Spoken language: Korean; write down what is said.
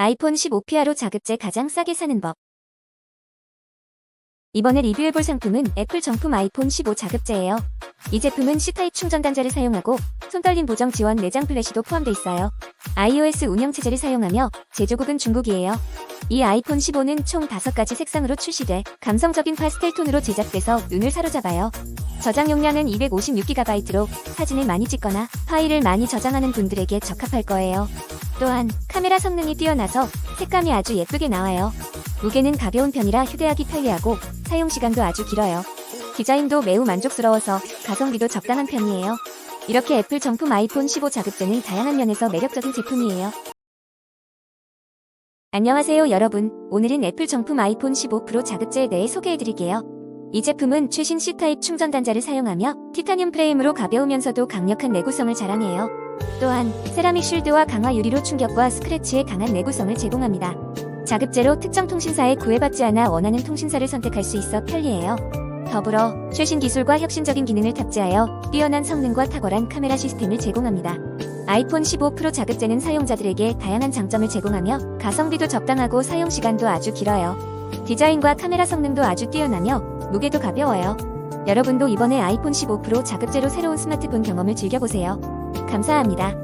아이폰 15 피아로 자급제 가장 싸게 사는 법. 이번에 리뷰해볼 상품은 애플 정품 아이폰 15 자급제예요. 이 제품은 C타입 충전 단자를 사용하고 손떨림 보정 지원 내장 플래시도 포함돼 있어요. iOS 운영체제를 사용하며 제조국은 중국이에요. 이 아이폰 15는 총 5가지 색상으로 출시돼 감성적인 파스텔 톤으로 제작돼서 눈을 사로잡아요. 저장 용량은 256GB로 사진을 많이 찍거나 파일을 많이 저장하는 분들에게 적합할 거예요. 또한 카메라 성능이 뛰어나서 색감이 아주 예쁘게 나와요. 무게는 가벼운 편이라 휴대하기 편리하고 사용 시간도 아주 길어요. 디자인도 매우 만족스러워서 가성비도 적당한 편이에요. 이렇게 애플 정품 아이폰 15 자급제는 다양한 면에서 매력적인 제품이에요. 안녕하세요 여러분. 오늘은 애플 정품 아이폰 15 프로 자급제에 대해 소개해드릴게요. 이 제품은 최신 C타입 충전 단자를 사용하며 티타늄 프레임으로 가벼우면서도 강력한 내구성을 자랑해요. 또한 세라믹 쉴드와 강화 유리로 충격과 스크래치에 강한 내구성을 제공합니다. 자급제로 특정 통신사에 구애받지 않아 원하는 통신사를 선택할 수 있어 편리해요. 더불어 최신 기술과 혁신적인 기능을 탑재하여 뛰어난 성능과 탁월한 카메라 시스템을 제공합니다. 아이폰 15 프로 자급제는 사용자들에게 다양한 장점을 제공하며 가성비도 적당하고 사용 시간도 아주 길어요. 디자인과 카메라 성능도 아주 뛰어나며 무게도 가벼워요. 여러분도 이번에 아이폰 15 프로 자급제로 새로운 스마트폰 경험을 즐겨보세요. 감사합니다.